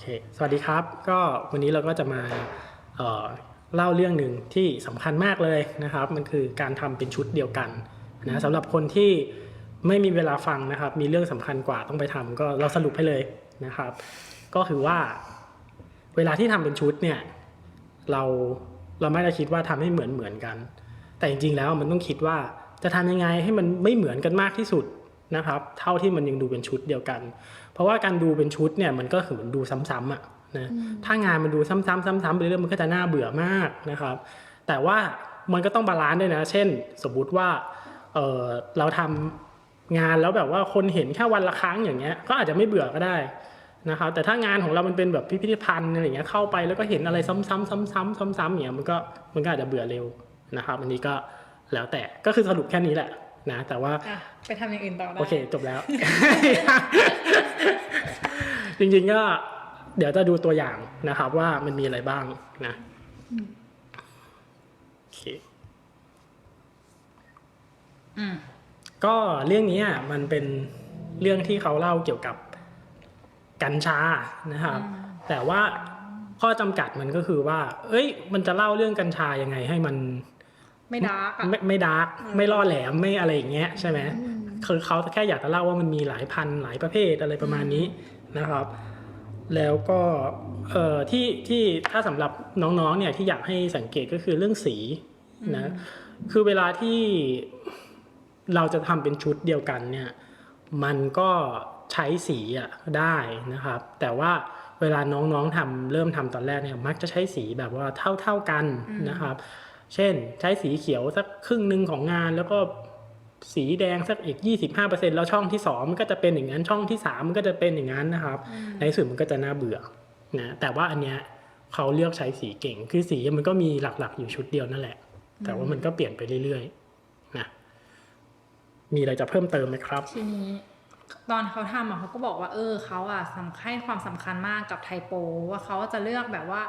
เค สวัสดีครับ ก็วันนี้เราก็จะมาเอ่อเล่าเรื่องหนึ่งที่สำคัญมากเลยนะครับ มันคือการทำเป็นชุดเดียวกันนะสำหรับคนที่ไม่มีเวลาฟังนะครับ มีเรื่องสำคัญกว่าต้องไปทำก็เราสรุปให้เลยนะครับ ก็คือว่า เวลาที่ทำเป็นชุดเนี่ย เราเราไม่ได้คิดว่าทำให้เหมือนเหมือนกัน แต่จริงๆแล้วมันต้องคิดว่าจะทำยังไงให้มันไม่เหมือนกันมากที่สุดนะครับ เท่าที่มันยังดูเป็นชุดเดียวกัน เพราะว่าการดูเป็นชุดเนี่ยมันก็คือเหมือนดูซ้ำๆอะนะถ้างานมันดูซ้ำๆซ้ำๆไปเรื่อยๆมันก็จะน่าเบื่อมากนะครับ แต่ว่ามันก็ต้องบาลานซ์ด้วยนะ เช่น สมมุติว่าเออเราทำงานแล้วแบบว่าคนเห็นแค่วันละครั้งอย่างเงี้ย ก็อาจจะไม่เบื่อก็ได้นะครับ แต่ถ้างานของเรามันเป็นแบบพิพิธภัณฑ์อะไรอย่างเงี้ยเข้าไปแล้วก็เห็นอะไรซ้ำๆซ้ำๆซ้ำๆอย่างเงี้ยมันก็มันก็อาจจะเบื่อเร็วนะครับอันนี้ก็แล้วแต่ก็คือสรุปแค่นี้แหละนะแต่ว่าอะไปทำอย่างอื่นต่อได้โอเคจบแล้ว จริงๆก็เดี๋ยวจะดูตัวอย่างนะครับ ว่ามันมีอะไรบ้างนะโอเคอืมก็เรื่องนี้อะมันเป็นเรื่องที่เขาเล่าเกี่ยวกับกัญชานะครับ แต่ว่าข้อจำกัดมันก็คือว่า เอ้ย มันจะเล่าเรื่องกัญชายังไงให้มัน ไม่ดาร์กอะไม่ไม่ดาร์กไม่ล่อแหลมไม่อะไรอย่างเงี้ยใช่ไหมคือเขาแค่อยากจะเล่าว่ามันมีหลายพันหลายประเภทอะไรประมาณนี้ นะครับ แล้วก็เอ่อที่ที่ถ้าสำหรับน้องๆเนี่ยที่อยากให้สังเกตก็คือเรื่องสีนะคือเวลาที่เราจะทำเป็นชุดเดียวกันเนี่ยมันก็ใช้สีอะได้นะครับ แต่ว่าเวลาน้องๆทำเริ่มทำตอนแรกเนี่ยมักจะใช้สีแบบว่าเท่าๆกันนะครับ เช่นใช้สีเขียวสักครึ่งหนึ่งของงานแล้วก็ สีแดงสักอีก 25%แล้วช่องที่ 2 มันก็จะเป็นอย่างนั้นช่องที่ 3 มันก็จะเป็นอย่างนั้นนะครับ ในที่สุดมันก็จะน่าเบื่อนะแต่ว่าอันเนี้ยเขาเลือกใช้สีเก่ง คือสีมันก็มีหลักๆ อยู่ชุดเดียวนั่นแหละ แต่ว่ามันก็เปลี่ยนไปเรื่อยๆนะมีอะไรจะเพิ่มเติมไหมครับทีนี้ตอนเขาทำอะเขาก็บอกว่าเออเขาอะสำคัญความสำคัญมากกับไทโป ว่าเขาจะเลือกแบบว่า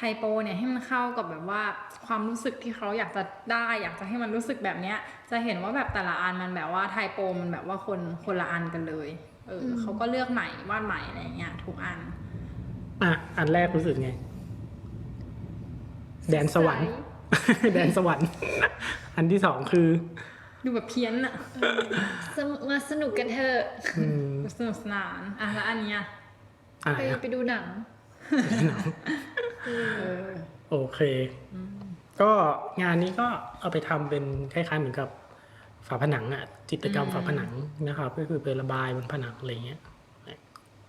ไทโปเนี่ยให้มันเข้ากับแบบว่าความรู้สึกที่เขาอยากจะได้ อยากจะให้มันรู้สึกแบบเนี้ย จะเห็นว่าแบบแต่ละอันมันแบบว่าไทโปมันแบบว่าคนคนละอันกันเลยเอออเขาก็เลือกใหม่วาดใหม่อะไรอย่างเงี้ยทุกอันอะอันแรกรู้สึกไง แดนสวรรค์แดนสวรรค์ อันที่สองคือ ดูแบบเพี้ยนอะสนุกมาสนุกกันเถอะอืมสนุกสนานอะแล้วอันเนี้ยอะไรไปอะไปดูหนังเออ โอเค ก็งานนี้ก็เอาไปทำเป็นคล้ายๆเหมือนกับฝาผนังอะจิตรกรรมอืมฝาผนังนะครับ ก็คือไประบายบนผนังอะไรเงี้ย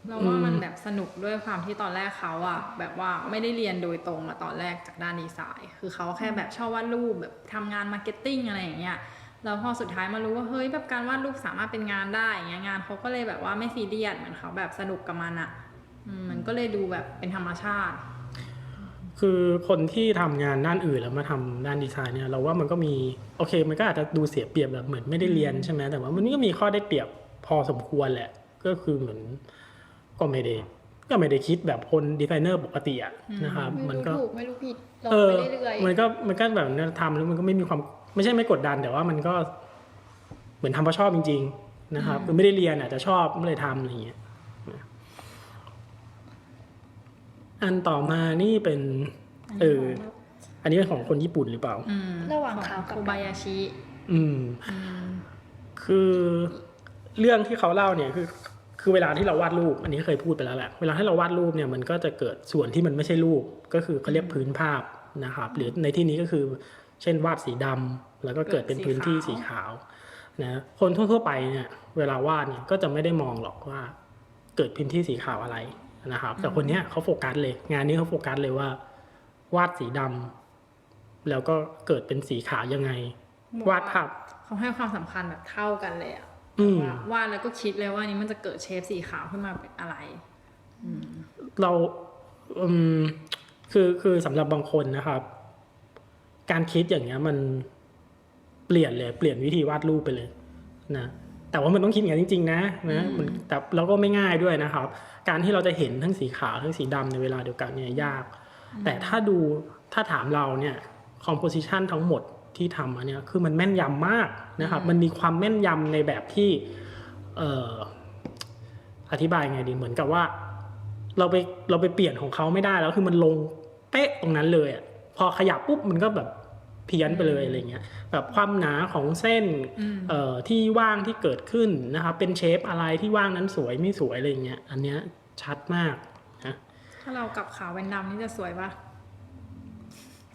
เราว่ามันอืมแบบสนุกด้วยความที่ตอนแรกเขาอะแบบว่าไม่ได้เรียนโดยตรงมาตอนแรกจากด้านดีไซน์คือเขาแค่แบบชอบวาดรูปแบบทำงานมาร์เก็ตติ้งอะไรอย่างเงี้ยแล้วพอสุดท้ายมารู้ว่าเฮ้ยแบบการวาดรูปสามารถเป็นงานได้อย่างเงี้ยงานเขาก็เลยแบบว่าไม่ซีเรียสเหมือนเขาแบบสนุกกับมันอะอื มมันก็เลยดูแบบเป็นธรรมชาติ คือคนที่ทำงานด้านอื่นแล้วมาทำด้านดีไซน์เนี่ยเราว่ามันก็มีโอเค มันก็อาจจะดูเสียเปรียบแบบเหมือนไม่ได้เรียนใช่ไหมแต่ว่ามันก็มีข้อได้เปรียบพอสมควรแหละ ก็คือเหมือนก็ไม่ได้ก็ไม่ได้คิดแบบคนดีไซเนอร์ปกติอะนะครับไม่มันรู้ก็ถูกไม่รู้ผิดลองเออไปเรื่อยมันก็มันก็แบบนั้นทำแล้วมันก็ไม่มีความไม่ใช่ไม่กดดัน แต่ว่ามันก็เหมือนทำเพราะชอบจริง ๆ นะครับคือไม่ได้เรียนอาจจะชอบไม่เลยทำอะไรอย่างเงี้ยนะ อันต่อมานี่เป็นเอออันนี้เป็นของคนญี่ปุ่นหรือเปล่า อืมระหว่างเขาขกับ โคบายาชิอืม อืมคือเรื่องที่เขาเล่าเนี่ยคือ คือเวลาที่เราวาดรูป อันนี้เคยพูดไปแล้วแหละเวลาที่เราวาดรูปเนี่ยมันก็จะเกิดส่วนที่มันไม่ใช่รูปก็คือเขาเรียกพื้นภาพนะครับ หรือในที่นี้ก็คือ เช่นวาดสีดำแล้วก็เกิดเป็นพื้นที่สีขาวนะคนทั่วๆไปเนี่ย เวลาวาดเนี่ยก็จะไม่ได้มองหรอกว่า เกิดพื้นที่สีขาวอะไร นะครับ แต่คนเนี้ยเขาโฟกัสเลย งานนี้เขาโฟกัสเลยว่า วาดสีดำแล้วก็เกิดเป็นสีขาวยังไง วาดภาพเขาให้ความสำคัญแบบเท่ากันเลยอะอืมว่าวาดแล้วก็คิดเลยว่านี้มันจะเกิดเชฟสีขาวขึ้นมาเป็นอะไรเราอืมคือคือสำหรับบางคนนะครับ การคิดอย่างเงี้ยมันเปลี่ยนเลย เปลี่ยนวิธีวาดรูปไปเลย นะ แต่ว่ามันต้องคิดอย่างนั้นจริงๆนะนะมันแต่เราก็ไม่ง่ายด้วยนะครับ การที่เราจะเห็นทั้งสีขาวทั้งสีดำในเวลาเดียวกันเนี่ยยาก แต่ถ้าดูถ้าถามเราเนี่ยคอมโพสิชันทั้งหมดที่ทำมาเนี่ยคือมันแม่นยำมากนะครับ มันมีความแม่นยำในแบบที่เอ่ออธิบายไงดีเหมือนกับว่า เราไปเราไปเปลี่ยนของเขาไม่ได้แล้วคือมันลงเป๊ะตรงนั้นเลยอะพอขยับปุ๊บมันก็แบบ เพี้ยนไปเลยอะไรเงี้ยแบบความหนาของเส้นอืมเอ่อที่ว่างที่เกิดขึ้นนะครับเป็นเชฟอะไรที่ว่างนั้นสวยไม่สวยอะไรเงี้ยอันเนี้ยชัดมากนะถ้าเรากลับขาวเป็นดำนี่จะสวยปะ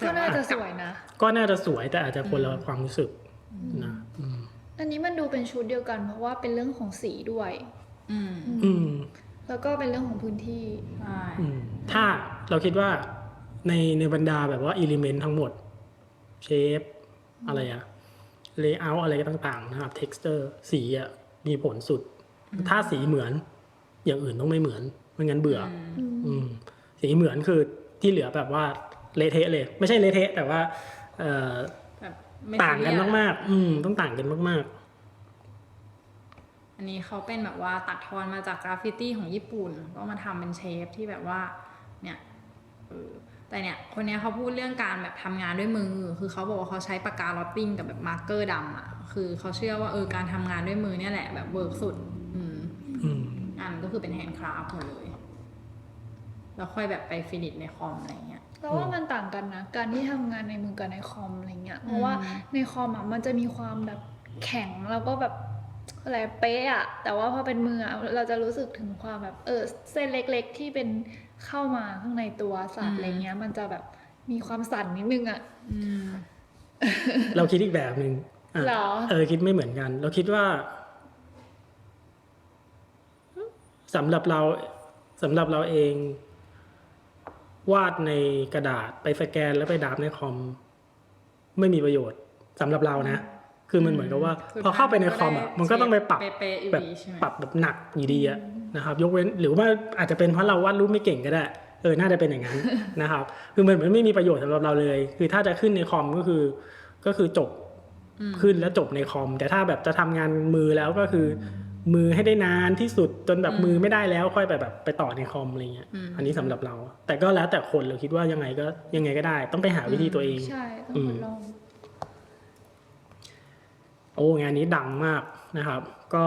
ก็น่าจะสวยนะ ก็น่าจะสวยแต่อาจจะคนละความรู้สึกนะอืมอันนี้มันดูเป็นชุดเดียวกัน เพราะว่าเป็นเรื่องของสีด้วย อืมอืมแล้วก็เป็นเรื่องของพื้นที่ใช่อืมถ้าเราคิดว่าในในบรรดาแบบว่าอิเลเมนต์ทั้งหมด เชฟอะไรอะเลเยอร์อะไรต่างๆนะครับเท็กซ์เจอร์สีอะมีผลสุด ถ้าสีเหมือน อย่างอื่นต้องไม่เหมือนไม่งั้นเบื่อออืมอืมสีเหมือนคือที่เหลือแบบว่าเละเทะเลย ไม่ใช่เละเทะ แต่ว่าเอ่อแบบไม่ต่างกันซีเรียสมากๆ อืม ต้องต่างกันมากอันนี้เขาเป็นแบบว่าตัดทอนมาจากกราฟฟิตี้ของญี่ปุ่น ก็มาทำเป็นเชฟที่แบบว่า เนี่ยเออ แต่เนี่ยคนเนี้ยเขาพูดเรื่องการแบบทำงานด้วยมือ คือเขาบอกว่าเขาใช้ปากกาลอตติ้งกับแบบมาร์กเกอร์ดำอะ คือเขาเชื่อว่าเออการทำงานด้วยมือเนี่ยแหละแบบเวิร์กสุด อืมๆอืมงานก็คือเป็นแฮนด์คราฟต์หมดเลย แล้วค่อยแบบไปฟินิชในคอมอะไรเงี้ยเราว่ามันต่างกันนะ การที่ทำงานในมือกับในคอมอะไรเงี้ย เพราะว่าในคอมอะมันจะมีความแบบแข็งแล้วก็แบบอะไรเป๊ะอะแต่ว่าพอเป็นมืออะเราจะรู้สึกถึงความแบบเออเส้นเล็ก ๆ ที่เป็น เข้ามาข้างในตัวสัตว์อะไรเงี้ย มันจะแบบมีความสั่นนิดนึงอะอืมเราคิดอีกแบบหนึ่งอะเหรอเออคิดไม่เหมือนกัน เราคิดว่าสำหรับเราสำหรับเราเอง วาดในกระดาษไปสแกนแล้วไปดราฟในคอม ไม่มีประโยชน์สำหรับเรานะคือมันเหมือนกับว่าสุดพอเข้าไปในคอมอะท้ายมันก็ต้องไปปรับเป๊ะๆอยู่แบบดีใช่ไหมปรับแบบหนักอยู่ดีอะ นะครับยกเว้นหรือว่าอาจจะเป็นเพราะเราวาดรูปไม่เก่งก็ได้เออน่าจะเป็นอย่างนั้นนะครับคือมันมันไม่มีประโยชน์สำหรับเราเลย คือถ้าจะขึ้นในคอมก็คือก็คือจบอืมขึ้นแล้วจบในคอม แต่ถ้าแบบจะทำงานมือแล้วก็คือมือให้ได้นานที่สุดจนแบบอืมมือไม่ได้แล้วค่อยไปแบบไปต่อในคอมอะไรเงี้ยอืมอันนี้สำหรับเรา แต่ก็แล้วแต่คนเราคิดว่ายังไงก็ยังไงก็ได้ ต้องไปหาวิธีตัวเองใช่ต้องทดลองโอ้งานนี้ดังมากนะครับ ก็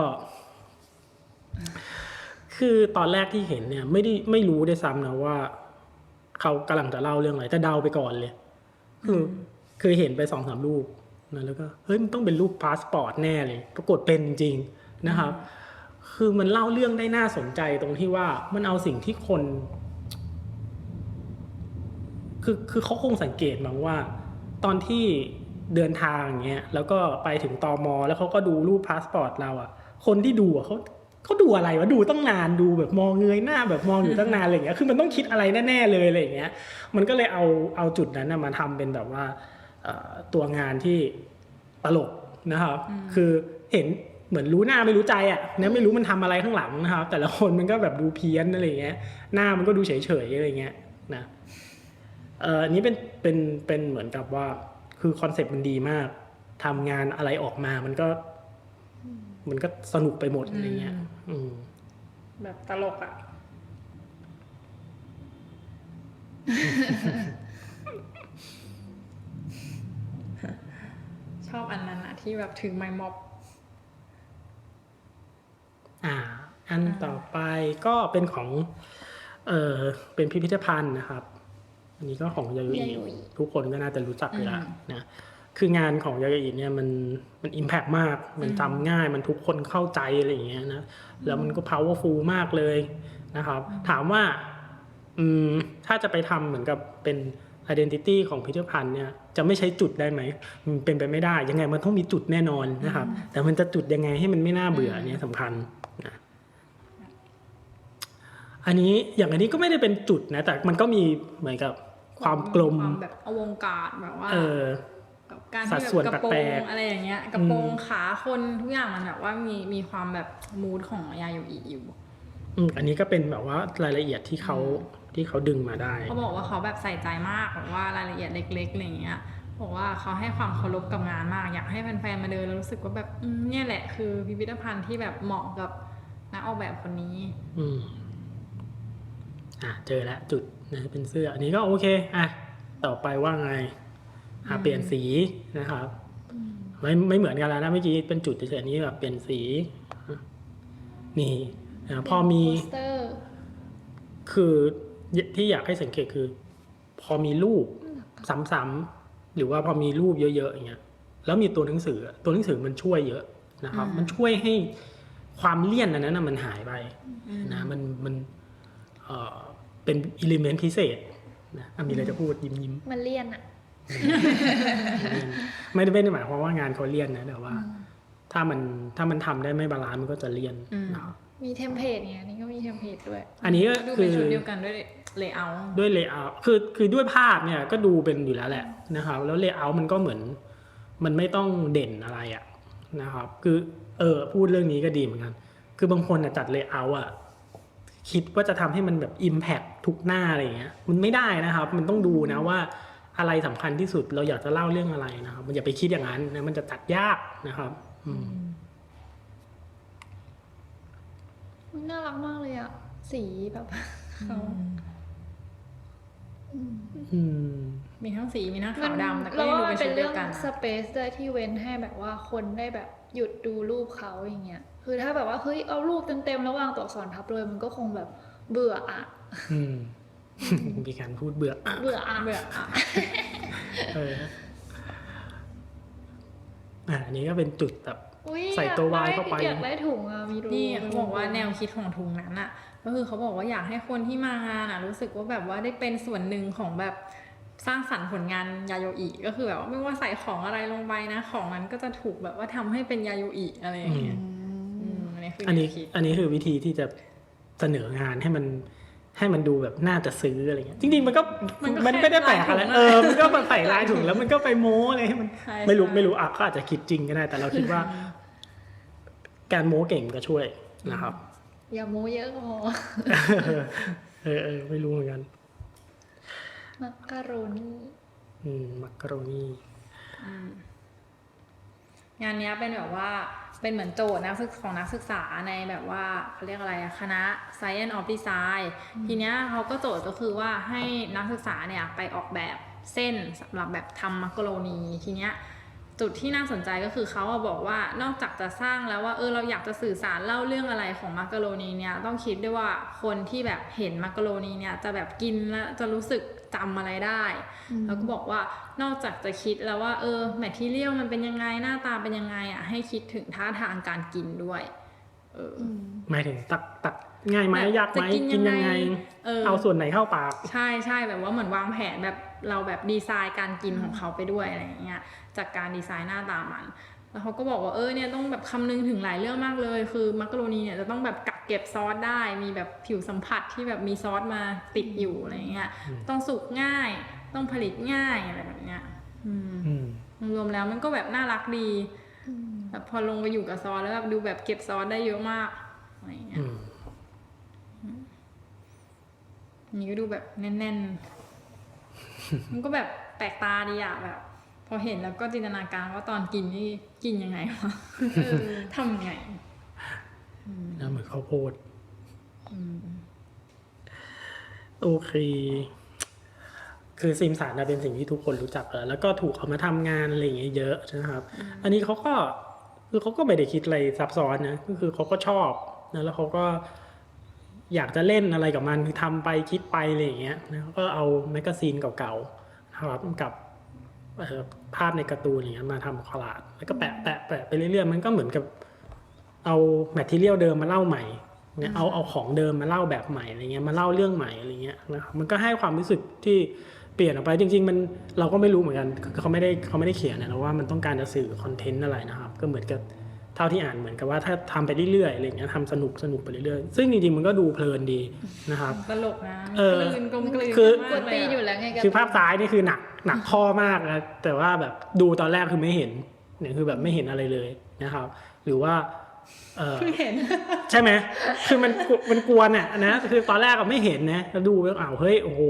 คือตอนแรกที่เห็นเนี่ย ไม่ได้ไม่รู้ได้วยซ้ำนะว่า เขากำลังจะเล่าเรื่องอะไรแต่เดาไปก่อนเลย คือเคยเห็นไปสองสามรูปนะแล้วก็เฮ้ยมันต้องเป็นรูปพาสปอร์ตแน่เลย ปรากฏเป็นจริงนะครับ คือมันเล่าเรื่องได้น่าสนใจตรงที่ว่ามันเอาสิ่งที่คน คือคือเขาคงสังเกตมั้งว่า ตอนที่เดินทางอย่างเงี้ยแล้วก็ไปถึงตอมอแล้วเขาก็ดูรูปพาสปอร์ตเราอะคนที่ดูอะเขา เขาดูอะไรวะดูตั้งนานดูแบบมองเงยหน้าแบบมองอยู่ตั้งนานอะไรอย่างเงี้ยคือมันต้องคิดอะไรแน่ๆเลยอะไรอย่างเงี้ย มันก็เลยเอาเอาจุดนั้นนะมาทำเป็นแบบว่าเอ่อตัวงานที่ตลกนะครับ คือเห็นเหมือนรู้หน้าไม่รู้ใจอะนะไม่รู้มันทำอะไรข้างหลังนะครับ แต่ละคนมันก็แบบดูเพี้ยนอะไรอย่างเงี้ย หน้ามันก็ดูเฉยๆอะไรเงี้ยนะเอ่ออันนี้เป็นเป็นเป็นเหมือนกับว่า คือคอนเซ็ปต์มันดีมากทำงานอะไรออกมามันก็ มันก็สนุกไปหมดอะไรเงี้ยอืมแบบตลกอะ ชอบอันนั้นอะที่แบบถึงไมม็อบ อ่า อันต่อไปก็เป็นของ เออเป็นพิพิธภัณฑ์นะครับ อันนี้ก็ของยาโยอิยาโยอิทุกคนก็น่าจะรู้จักอยู่แล้วอืมนะ คืองานของยาโยอิเนี่ยมันมันอิมแพกมาก มันจำง่ายมันทุกคนเข้าใจอะไรอย่างเงี้ยนะแล้วมันก็ powerful มากเลยนะครับ ถามว่าอืมถ้าจะไปทำเหมือนกับเป็น identity ของพิพิธภัณฑ์เนี่ยจะไม่ใช้จุดได้ไหมมันเป็นไปไม่ได้ ยังไงมันต้องมีจุดแน่นอนนะครับ แต่มันจะจุดยังไงให้มันไม่น่าเบื่อเนี่ยสำคัญนะอันนี้อย่างอันนี้ก็ไม่ได้เป็นจุดนะแต่มันก็มีเหมือนกับความกลมความแบบอวงการแบบว่า เออ กับการสัที่ดแบส่วนบกระโปรแปลงกๆอะไรอย่างเงี้ยกระโปรงอืมขาคนทุกอย่างมันแบบว่ามีมีความแบบมูดของยาโยอิอยู่อืมอันนี้ก็เป็นแบบว่ารายละเอียดที่เขาที่เขาดึงมาได้เขาบอกว่าเขาแบบใส่ใจมากแบบว่ารายละเอียดเล็กๆอะไรอย่างเงี้ยบอกว่าเขาให้ความเคารพกับงานมาก อยากให้แฟนๆมาเดินแล้วรู้สึกว่าแบบอืมเนี่ยแหละคือพิพิธภัณฑ์ที่แบบเหมาะกับนักออกแบบคนนี้ อืมอะเจอแล้วจุดนะเป็นเสื้อ อันนี้ก็โอเค อะ ต่อไปว่าไง อะเปลี่ยนสีนะครับ ไม่ไม่เหมือนกันแล้วนะเมื่อกี้เป็นจุดเฉยๆอันนี้แบบเปลี่ยนสี นี่อะพอมีโปสเตอร์คคือที่อยากให้สังเกตคือ พอมีรูปซ้ำๆหรือว่าพอมีรูปเยอะๆอย่างเงี้ยแล้วมีตัวหนังสืออะตัวหนังสือมันช่วยเยอะนะครับอืมมันช่วยให้ความเลี่ยนอันนั้นนะมันหายไปอืมนะมันมันเอ่อเป็นอิเลเมนต์พิเศษนะอะมีอะไรจะพูดยิ้มยิ้มมันเลี่ยนอะๆ ไม่ได้ไม่ได้หมายความว่างานเขาเลี่ยนนะแต่ว่า ถ้ามันถ้ามันทำได้ไม่บาลานซ์มันก็จะเลี่ยนอืมนะครับมีเทมเพลตไงอันนี่ก็มีเทมเพลตด้วย อันนี้ก็ดูคืเป็นอชุดเดียวกันด้วยเลเยอร์ด้วยเลเยอร์คือคือด้วยภาพเนี่ยก็ดูเป็นอยู่แล้วแหละนะครับแล้วเลเยอร์มันก็เหมือน มันไม่ต้องเด่นอะไรอะนะครับ คือเออพูดเรื่องนี้ก็ดีเหมือนกัน คือบางคนอะจัดเลเยอร์อะคิดว่าจะทำให้มันแบบอิมแพ t ทุกหน้าอะไรอย่างเงี้ยมันไม่ได้นะครับ มันต้องดูนะว่า อะไรสำคัญที่สุดเราอยากจะเล่าเรื่องอะไรนะครับ มันอย่าไปคิดอย่างนั้นนะมันจะตัดยากนะครับ อืมมันน่ารักมากเลยอะสีแบบเขาอืมอืมมีทั้งสีมีทั้งขาวดำแต่ก็เรายังว่าดูมัเป็นนเป็นชุดเรื่เดีอยงวกันสเปซด้วยที่เว้นให้แบบว่าคนได้แบบหยุดดูรูปเขาอย่างเงี้ยคือถ้าแบบว่าเฮ้ยเอารูปเต็มๆแล้ววางตัวอักษรทับเลยมันก็คงแบบเบื่ออะอื มมีการพูดเบื่ออะเบื่ออะเบื่ออะเอออะอันนี้ก็เป็นจุดแบบ อุ๊ยใส่ตัวอยก Y ด้เข้าไป อยากได้ถุงอะมีรูนี่เขาบอกว่าแนวคิดของทุงนั้นอะ ก็คือเขาบอกว่าอยากให้คนที่มางานอะ รู้สึกว่าแบบว่าได้เป็นส่วนหนึ่งของแบบสร้างสรรค์ผลงานยาโยอิก็คือแบบว่าไม่ว่าใส่ของอะไรลงไปนะ ของนั้นก็จะถูกแบบว่าทำให้เป็นยาโยอิอะไรอย่างเงี้ยอืมอันนี้คืออันนี้แวคิดอันนี้คือวิธีที่จะเสนองานให้มัน ให้มันดูแบบน่าจะซื้ออะไรเงี้ยจริงๆมันก็มันไม่ได้แปลกอะไรเออมันก็มาใส่ลายถุงแล้วมันก็ไปโม้อะไรให้มันใช่ไม่รู้ใช่ไม่รู้อะก็อาจจะคิดจริงก็ได้ แต่เราคิดว่า การโม้เก่งก็ช่วยนะครับ อย่าโม้เยอะก็พอเออเออไม่รู้เหมือนกันมักกะโรนีอืมมักกะโรนีอืมงานเนี้ยเป็นแบบว่า เป็นเหมือนโจทย์นักศึกของนักศึกษาในแบบว่าเขาเรียกอะไรอะคณะ Science of Design ทีเนี้ยเขาก็โจทย์ก็คือว่าให้นักศึกษาเนี่ยไปออกแบบเส้นสำหรับแบบทำมักกะโรนีทีเนี้ยจุดที่น่าสนใจก็คือเขาอะบอกว่านอกจากจะสร้างแล้วว่าเออเราอยากจะสื่อสารเล่าเรื่องอะไรของมักกะโรนีเนี่ยต้องคิดด้วยว่าคนที่แบบเห็นมักกะโรนีเนี่ยจะแบบกินแล้วจะรู้สึก จำอะไรได้ แล้วก็บอกว่านอกจากจะคิดแล้วว่า เออแมททีเรียลมันเป็นยังไงหน้าตาเป็นยังไงอะให้คิดถึงท่าทางการกินด้วยเออหมายถึงตักตักง่ายไหมแบบยากไหมจะกินกินยัยังงไงไงเออเอาส่วนไหนเข้าปาก ใช่ใช่แบบว่าเหมือนวางแผนแบบเราแบบดีไซน์การกินของเขาไปด้วยอะไรอย่างเงี้ยจากการดีไซน์หน้าตามัน แล้วเขาก็บอกว่าเออเนี่ยต้องแบบคำนึงถึงหลายเรื่องมากเลย คือมักกะโรนีเนี่ยจะต้องแบบกักเก็บซอสได้ มีแบบผิวสัมผัสที่แบบมีซอสมาติดอยู่อะไรเงี้ยอืมต้องสุกง่าย ต้องผลิตง่ายอะไรแบบเนี้ยอืมอืมรวมๆแล้วมันก็แบบน่ารักดีแบบพอลงไปอยู่กับซอสแล้วแบบดูแบบเก็บซอสได้เยอะมากอะไรอย่างเงี้ยอืมอันนี้ก็ดูแบบแน่นๆ มันก็แบบแปลกตาดีอะแบบ พอเห็นแล้วก็จินตนาการว่าตอนกินนี่กินยังไงวะเออทำยังไงแล้วเหมือนข้าวโพดอืมโอเค คือซิมสันนะเป็นสิ่งที่ทุกคนรู้จักแล้วแล้วก็ถูกเอามาทำงานอะไรอย่างเงี้ยเยอะนะครับ อันนี้เขาก็คือเขาก็ไม่ได้คิดอะไรซับซ้อนนะก็คือเขาก็ชอบนะแล้วเขาก็อยากจะเล่นอะไรกับมันคือทำไปคิดไปอะไรอย่างเงี้ยนะก็เอาแมกกาซีนเก่าๆนะครับกับเอ่อ ภาพในการ์ตูนอย่างเงี้ยมาทำคอลลาดแล้วก็แปะแปะแปะไปเรื่อยๆมันก็เหมือนกับเอาแมทเทียลเดิมมาเล่าใหม่เนี่ยเอาเอาของเดิมมาเล่าแบบใหม่อะไรเงี้ยมาเล่าเรื่องใหม่อะไรเงี้ยนะครับมันก็ให้ความรู้สึกที่เปลี่ยนออกไปจริง ๆ มันเราก็ไม่รู้เหมือนกันคือเขาไม่ได้เขาไม่ได้เขียนนะว่ามันต้องการจะสื่อคอนเทนต์อะไรนะครับ ก็เหมือนกับ เท่าที่อ่านเหมือนกับว่าถ้าทำไปเรื่อยๆอะไรเงี้ยทำสนุกสนุกไปเรื่อยๆซึ่งจริงๆมันก็ดูเพลินดีนะครับตลกนะเออกลืนกลมกลืนคือมากกวนเลตียนอยู่อะแล้วไงกันคือภาพซ้ายนี่คือหนักหนักข้อมากนะแต่ว่าแบบดูตอนแรกคือไม่เห็นเนี่ยคือแบบไม่เห็นอะไรเลยนะครับ หรือว่าเออเพิ่งเห็นใช่ไหมคือมันกวมันกวนอะนะคือตอนแรกก็ไม่เห็นนะแล้วดูแล้วอ้าวเฮ้ยโอ้โห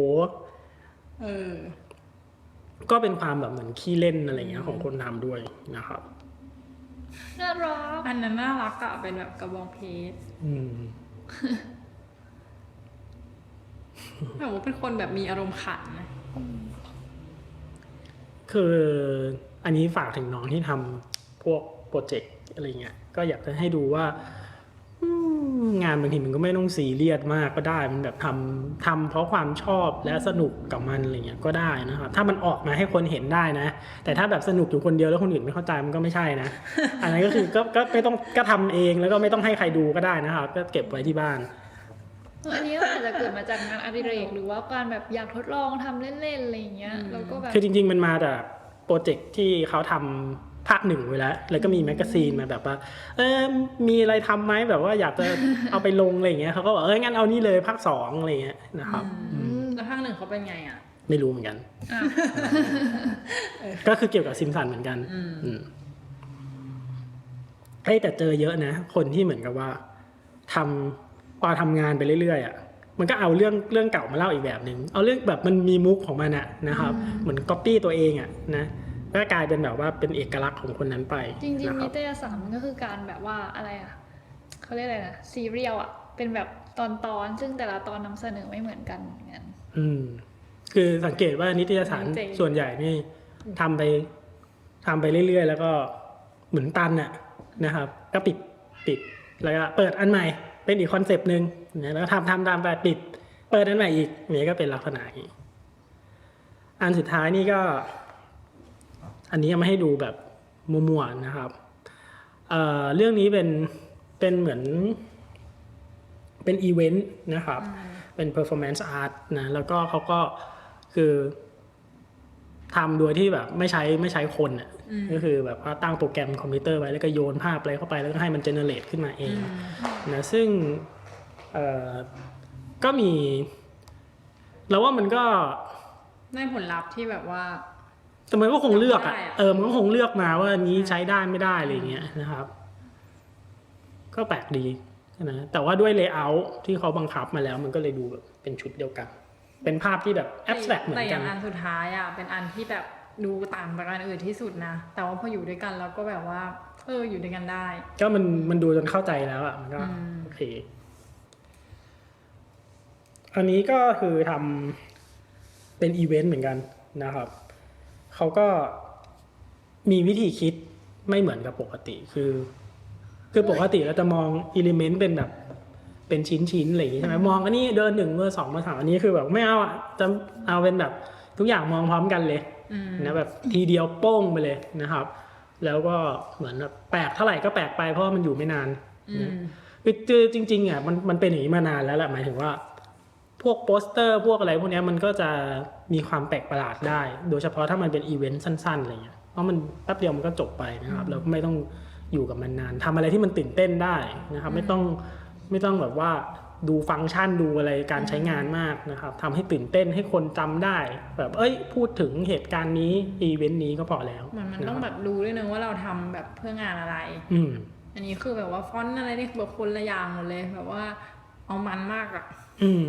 เออก็เป็นความแบบเหมือนขี้เล่นอะไรเงี้ยของคนทำด้วยนะครับ น่ารักอันนั้นน่ารักอะเป็นแบบกระบองเพชรอืมแบบว่าเป็นคนแบบมีอารมณ์ขันนะคืออันนี้ฝากถึงน้องที่ทำพวกโปรเจกต์อะไรเงี้ย ก็อยากจะให้ดูว่าอืม งานบางทีมันก็ไม่ต้องซีเรียสมากก็ได้ มันแบบทำทำเพราะความชอบและสนุกกับมันอะไรเงี้ยก็ได้นะครับ ถ้ามันออกมาให้คนเห็นได้นะ แต่ถ้าแบบสนุกอยู่คนเดียวแล้วคนอื่นไม่เข้าใจมันก็ไม่ใช่นะ อันนั้นก็คือก็ก็ไม่ต้องก็ทำเองแล้วก็ไม่ต้องให้ใครดูก็ได้นะครับ ก็เก็บไว้ที่บ้าน อันนี้ก็อาจจะเกิดมาจากงานอดิเรกหรือว่าการแบบอยากทดลองทำเล่นๆอะไรอย่างเงี้ยอืมแล้วก็แบบ คือจริง ๆ มันมาจากโปรเจกต์ที่เขาทำ ภาคหนึ่งไว้แล้ว แล้วก็มีแมกกาซีนมาแบบว่า เออมีอะไรทำไหมแบบว่าอยากจะเอาไปลงอะไรอย่างเงี้ยเขาก็บอกเอองั้นเอานี่เลยภาคสองอะไรเงี้ยนะครับอืมแล้วภาคหนึ่งเขาเป็นไงอะ ไม่รู้เหมือนกันอะก็คือเกี่ยวกับซิมสันเหมือนกันอืมอืมเฮ้ยแต่เจอเยอะนะ คนที่เหมือนกับว่าทำพอทำงานไปเรื่อยๆอะมันก็เอาเรื่องเรื่องเก่ามาเล่าอีกแบบหนึ่งเอาเรื่องแบบมันมีมุกของมันอะนะครับ เหมือนก๊อปปี้ตัวเองอะนะ ก็กลายเป็นแบบว่าเป็นเอกลักษณ์ของคนนั้นไปจริงนะๆคนิรับตยสารมันก็คือการแบบว่าอะไรอะเขาเรียกอะไรนะซีเรียลอะเป็นแบบตอนตอนๆซึ่งแต่ละตอนนำเสนอไม่เหมือนกันเหมือนกันอืม คือสังเกตว่านิตยสารเจ๋งส่วนใหญ่นี่ทำไปทำไปเรื่อยๆ แล้วก็เหมือนตันอะนะครับ ก็ปิดปิดแล้วก็เปิดอันใหม่เป็นอีกคอนเซปต์หนึ่งนะแล้วก็ทำทำตามไปปิด เปิดอันใหม่อีกเนี่ยก็เป็นลักษณะอย่างนี้อันสุดท้ายนี่ก็ อันนี้เอามาให้ดูแบบมัวๆนะครับเอ่อเรื่องนี้เป็นเป็นเหมือนเป็นอีเวนต์นะครับ เป็น performance art นะ แล้วก็เขาก็คือทำโดยที่แบบไม่ใช้ไม่ใช้คนอะอืมก็คือแบบว่าตั้งโปรแกรมคอมพิวเตอร์ไว้แล้วก็โยนภาพอะไรเข้าไปแล้วก็ให้มัน generate ขึ้นมาเองนะซึ่งเอ่อก็มีเราว่ามันก็ได้ผลลัพธ์ที่แบบว่า แต่มันก็คงเลือกอะได้อะเออ มันก็คงเลือกมาว่าอันนี้ใช้ได้ไม่ได้อะไรอย่างเงี้ยนะครับ ก็แปลกดีนะ แต่ว่าด้วย layout ที่เขาบังคับมาแล้ว มันก็เลยดูแบบเป็นชุดเดียวกัน เป็นภาพที่แบบ abstract เหมือแต่นอกัย่านงอันสุดท้ายอะ เป็นอันที่แบบดูต่างจากอันอื่นที่สุดนะ แต่ว่าพออยู่ด้วยกันเราก็แบบว่า เออ อยู่ด้วยกันได้ ก็มันมันดูจนเข้าใจแล้วอะ มันก็อืมโอเค อันนี้ก็คือทำเป็นอีเวนต์เหมือนกันนะครับ เขาก็มีวิธีคิดไม่เหมือนกับปกติ คือ คือปกติเราจะมองอิเลเมนต์เป็นแบบ เป็นชิ้นชิ้นๆอะไรอย่างงี้ใช่ไหมมองอันนี้เดินหนึ่งเมื่อสองเมื่อสามอันนี้คือแบบไม่เอาอะจะเอาเป็นแบบทุกอย่างมองพร้อมกันเลยอืมนะแบบทีเดียวโป้งไปเลยนะครับ แล้วก็เหมือนแบบแปลกเท่าไหร่ก็แปลกไปเพราะว่ามันอยู่ไม่นานอืนะมคือคือจริงๆอะมันมันเป็นอย่างนี้มานานแล้วแหละหมายถึงว่า พวกโปสเตอร์พวกอะไรพวกเนี้ยมันก็จะมีความแปลกประหลาดได้ โดยเฉพาะถ้ามันเป็นอีเวนต์สั้นๆอะไรเงี้ยเพราะมันแป๊บเดียวมันก็จบไปนะครับแล้วก็ไม่ต้องอยู่กับมันนานทำอะไรที่มันตื่นเต้นได้นะครับ ไม่ต้องไม่ต้องแบบว่าดูฟังก์ชันดูอะไรการใช้งานมากนะครับทำให้ตื่นเต้นให้คนจำได้ แบบเอ้ยพูดถึงเหตุการณ์นี้อีเวนต์นี้ก็พอแล้วเหมือนมันต้องะคแบรับบรู้ด้วยนะว่าเราทำแบบเพื่องานอะไร อืมอันนี้คือแบบว่าฟอนต์อะไรนี่คือแบบคนละอย่างหมดเลย แบบว่าเอามันมากอะอืม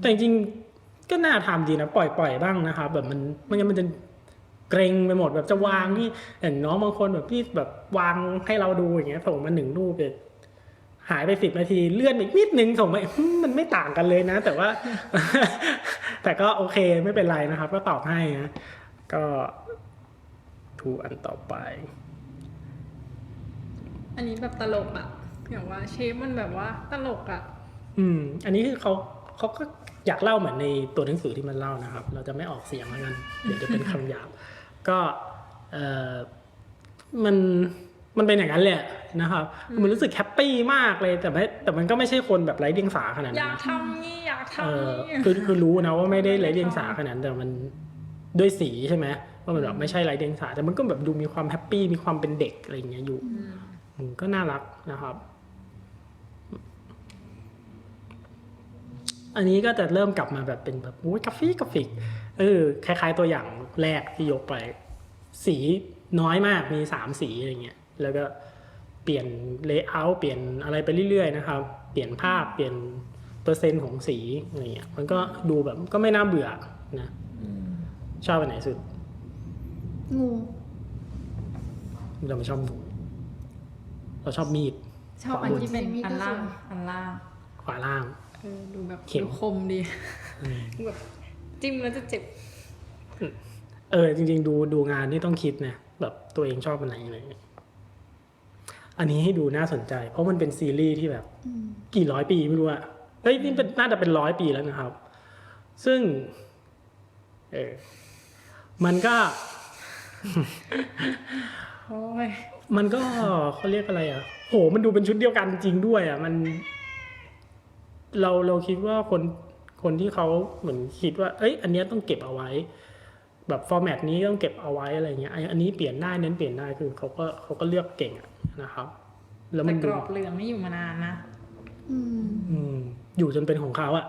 แต่จริงๆก็น่าทำดีนะ ปล่อยปล่อยบ้างนะครับแบบมันไม่งั้นมันจะเกรงไปหมดแบบจะวางนี่อย่างน้องบางคนแบบที่แบบวางให้เราดูอย่างเงี้ยส่งมาหนึ่งรูปเนี่ยหายไปสิบนาทีเลื่อนไปอีกนิดนึงส่งมาอืมมันไม่ต่างกันเลยนะ แต่ว่า แต่ก็โอเคไม่เป็นไรนะครับ ก็ตอบให้นะก็ทูอันต่อไป อันนี้แบบตลกอะอย่างว่าเชฟมันแบบว่าตลกอะอืม อันนี้คือเขา เขาก็อยากเล่าเหมือนในตัวหนังสือที่มันเล่านะครับ เราจะไม่ออกเสียงแล้วกันเดี๋ยวจะเป็นคำหยาบ ก็เออมันมันเป็นอย่างนั้นแหละนะครับ มันรู้สึกแฮปปี้มากเลยแต่ไม่แต่มันก็ไม่ใช่คนแบบไร้เดียงสาขนาดอนั้ยานกทำนี่อยากเอทำอนี่คือคือรู้นะว่าไม่ได้ไร้เดียงสาขนาดนั้นแต่มันด้วยสีใช่ไหมว่ามันแบบไม่ใช่ไร้เดียงสาแต่มันก็แบบดูมีความแฮปปี้มีความเป็นเด็กอะไรอย่างเงี้ยอยู่อืมอืมก็น่ารักนะครับ อันนี้ก็จะเริ่มกลับมาแบบเป็นแบบโอ้ยกราฟิกกราฟิกเออคล้าย ๆตัวอย่างแรกที่ยกไป สีน้อยมากมีสามสีอะไรเงี้ยแล้วก็เปลี่ยนเลเยอร์เปลี่ยนอะไรไปเรื่อยๆนะครับ เปลี่ยนภาพเปลี่ยนเปอร์เซ็นต์ของสีอะไรเงี้ยมันก็ดูแบบก็ไม่น่าเบื่อนะชอบอันไหนสุด งูเราไม่ชอบหมูเราชอบมีด ชอบอันที่เป็นอันล่างอันล่างขวาล่าง เออดูแบบเข็ม ดูคมดีดูแบบจิ้มแล้วจะเจ็บ เออ จริง ๆ ดูดูงานนี่ต้องคิดนะแบบตัวเองชอบอันไหนอะไรอย่างเงี้ยอันนี้ให้ดูน่าสนใจ เพราะมันเป็นซีรีส์ที่แบบ อืมกี่ร้อยปีไม่รู้อะเฮ้ยนี่เป็นน่าจะเป็นร้อยปีแล้วนะครับ ซึ่ง เออมันก็ โอ้ยมันก็ เขาเรียกอะไรอะโห มันดูเป็นชุดเดียวกันจริงด้วยอะมัน เราเราคิดว่าคนคนที่เขาเหมือนคิดว่า เอ้ย อันเนี้ยต้องเก็บเอาไว้ แบบฟอร์แมตนี้ต้องเก็บเอาไว้อะไรเงี้ยไอ้อันนี้เปลี่ยนได้เน้นเปลี่ยนได้คือเขาก็เขาก็เลือกเก่งอะนะครับ แล้วแต่มันกดูรอบเหลืองนี่อยู่มานานนะอืมอืมอยู่จนเป็นของเขาอะ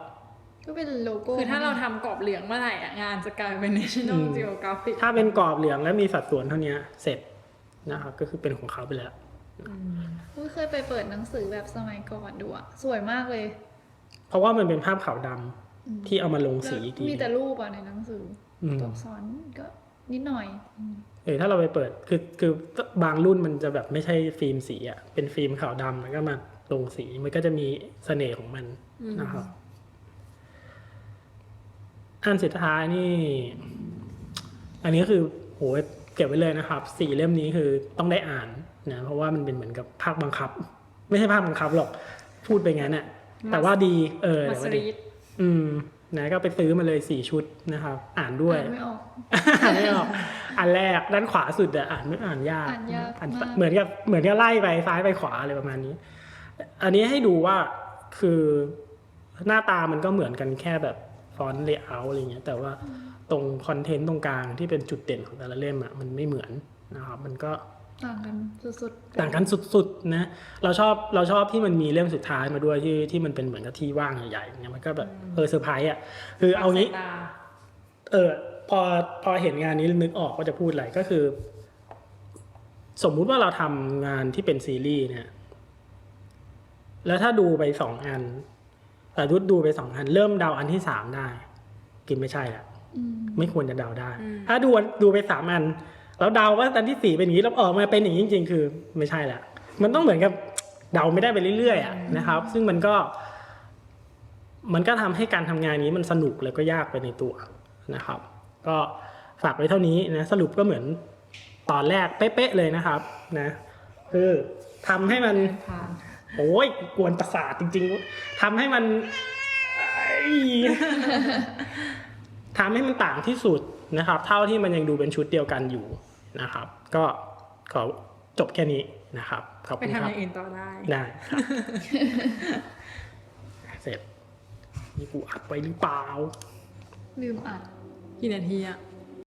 ก็เป็นโลโก้คือถ้าเราทำกรอบเหลืองเมื่อไหร่อะงานจะกลายเป็น National อืม Geographic ถ้าเป็นกรอบเหลืองและมีสัดส่วนเท่านี้เสร็จนะครับก็คือเป็นของเขาไปแล้วอืมอุ๊ยเคยไปเปิดหนังสือแบบสมัยก่อนดูอะสวยมากเลย เพราะว่ามันเป็นภาพขาวดำอืมที่เอามาลงสีอีกทีมีแต่รูปอะในหนังสืออืมตัวอักษรก็นิดหน่อยอืมเออถ้าเราไปเปิดคือคือบางรุ่นมันจะแบบไม่ใช่ฟิล์มสีอะเป็นฟิล์มขาวดำแล้วก็มาลงสีมันก็จะมีเสน่ห์ของมันนะครับอันสุดท้ายนี่ อันนี้คือโหเก็บไว้เลยนะครับ สี่เล่มนี้คือต้องได้อ่านนะเพราะว่ามันเป็นเหมือนกับภาคบังคับ ไม่ใช่ภาคบังคับหรอก พูดไปงั้นน่ะ แต่ว่าดีเออมาแต่สว่าดีรีทอืมนะก็ไปซื้อมาเลยสี่ชุดนะครับ อ่านด้วยอ่านไม่ออกอ่านไม่ออกอันแรกด้านขวาสุดอะอ่านไม่อ่านยากอ่านยากอ่านมากเหมือนกับเหมือนกับไล่ไปซ้ายไปขวาอะไรประมาณนี้ อันนี้ให้ดูว่าคือหน้าตามันก็เหมือนกันแค่แบบฟอนต์เลเยอร์อะไรเงี้ยแต่ว่าตรงคอนเทนต์ตรงกลางที่เป็นจุดเด่นของแต่ละเล่มอะมันไม่เหมือนนะครับ มันก็ ต่างกันสุดๆต่างกันสุดๆนะเราชอบเราชอบที่มันมีเล่มสุดท้ายมาด้วยที่ที่มันเป็นเหมือนกับที่ว่างใหญ่ๆเนี่ยมันก็แบบเออเซอร์ไพรส์อะคือเอางี้สยตาเออพอพอเห็นงานนี้นึกออกว่าจะพูดอะไรก็คือ สมมุติว่าเราทำงานที่เป็นซีรีส์เนี่ย แล้วถ้าดูไปสองอันแต่รุดดูไปสองอัน เริ่มเดาอันที่สามได้ กินไม่ใช่ละอืมไม่ควรจะเดาได้ ถ้าดูดูไปสามอัน แล้วเดาว่าอันที่สี่เป็นอย่างนี้แล้วออกมาเป็นอย่างนี้จริง ๆ คือ ไม่ใช่ละมันต้องเหมือนกับเดาไม่ได้ไปเรื่อยๆอะนะครับ ซึ่งมันก็ มันก็ทำให้การทำงานนี้มันสนุกแล้วก็ยากไปในตัวนะครับ ก็ฝากไว้เท่านี้นะสรุปก็เหมือนตอนแรกเป๊ะๆเลยนะครับนะคือทำให้มันผ่านโอ้ยกวนประสาทจริง ๆทำให้มันไอ้ทำให้มันต่างที่สุดนะครับ เท่าที่มันยังดูเป็นชุดเดียวกันอยู่ นะครับ ก็ขอจบแค่นี้นะครับขอบไปคุณคทำอรับย่างอื่นต่อได้ได้ครับเสร็จนี่กูอัดไว้หรือเปล่า ลืมอ่านกี่นาทีอะ